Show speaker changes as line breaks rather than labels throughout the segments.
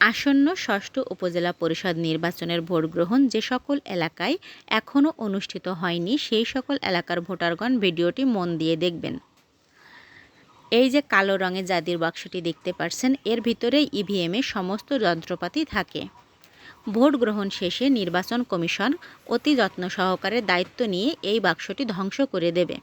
আসন্ন ষষ্ঠ উপজেলা পরিষদ নির্বাচনের ভোট গ্রহণ যে সকল এলাকায় এখনও অনুষ্ঠিত হয়নি, সেই সকল এলাকার ভোটারগণ ভিডিওটি মন দিয়ে দেখবেন। এই যে কালো রঙের জাতির বাক্সটি দেখতে পারছেন, এর ভিতরে ইভিএমে সমস্ত যন্ত্রপাতি থাকে। ভোট গ্রহণ শেষে নির্বাচন কমিশন অতি যত্ন সহকারে দায়িত্ব নিয়ে এই বাক্সটি ধ্বংস করে দেবে।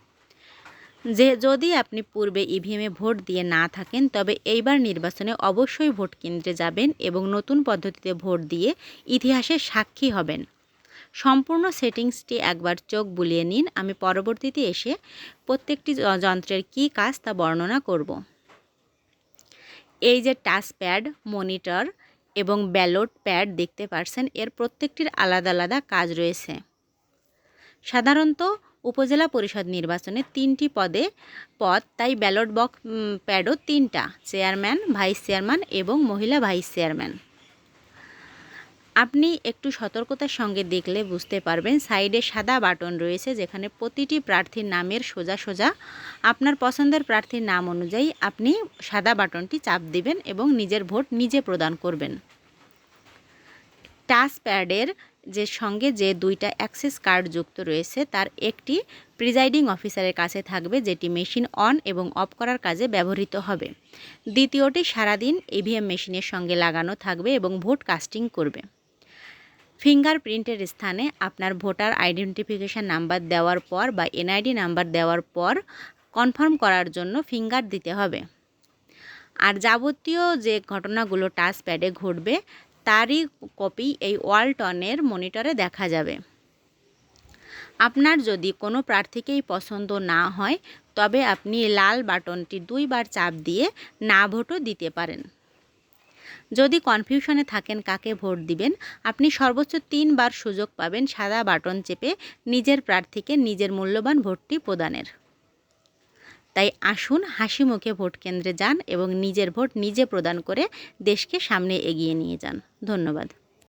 যে যদি আপনি পূর্বে ইভিএমে ভোট দিয়ে না থাকেন, তবে এইবার নির্বাচনে অবশ্যই ভোট কেন্দ্রে যাবেন এবং নতুন পদ্ধতিতে ভোট দিয়ে ইতিহাসের সাক্ষী হবেন। সম্পূর্ণ সেটিংসটি একবার চোখ বুলিয়ে নিন। আমি পরবর্তীতে এসে প্রত্যেকটি যন্ত্রের কী কাজ তা বর্ণনা করব। এই যে টাচ প্যাড মনিটর এবং ব্যালট প্যাড দেখতে পারছেন, এর প্রত্যেকটির আলাদা আলাদা কাজ রয়েছে। সাধারণত উপজেলা পরিষদ নির্বাচনে তিনটি পদে পদ, তাই ব্যালট বক্স প্যাডও তিনটা, চেয়ারম্যান, ভাইস চেয়ারম্যান এবং মহিলা ভাইস চেয়ারম্যান। আপনি একটু সতর্কতার সঙ্গে দেখলে বুঝতে পারবেন, সাইডে সাদা বাটন রয়েছে যেখানে প্রতিটি প্রার্থীর নামের সোজা সোজা, আপনার পছন্দের প্রার্থীর নাম অনুযায়ী আপনি সাদা বাটনটি চাপ দিবেন এবং নিজের ভোট নিজে প্রদান করবেন। টাচ প্যাডের যে সঙ্গে যে দুইটা অ্যাক্সেস কার্ড যুক্ত রয়েছে, তার একটি প্রিজাইডিং অফিসারের কাছে থাকবে, যেটি মেশিন অন এবং অফ করার কাজে ব্যবহৃত হবে। দ্বিতীয়টি সারাদিন ইভিএম মেশিনের সঙ্গে লাগানো থাকবে এবং ভোট কাস্টিং করবে। ফিঙ্গারপ্রিন্টের স্থানে আপনার ভোটার আইডেন্টিফিকেশান নাম্বার দেওয়ার পর বা এনআইডি নাম্বার দেওয়ার পর কনফার্ম করার জন্য ফিঙ্গার দিতে হবে। আর যাবতীয় যে ঘটনাগুলো টাচ প্যাডে ঘটবে তারই কপি এই ওয়ালটনের মনিটরে দেখা যাবে। আপনার যদি কোনো প্রার্থীকেই পছন্দ না হয়, তবে আপনি লাল বাটনটি দুইবার চাপ দিয়ে না ভোটও দিতে পারেন। যদি কনফিউশনে থাকেন কাকে ভোট দিবেন, আপনি সর্বোচ্চ তিনবার সুযোগ পাবেন সাদা বাটন চেপে নিজের প্রার্থীকে নিজের মূল্যবান ভোটটি প্রদানের। তাই আসুন হাসি মুখে ভোট কেন্দ্রে যান এবং নিজের ভোট নিজে প্রদান করে দেশকে সামনে এগিয়ে নিয়ে যান। ধন্যবাদ।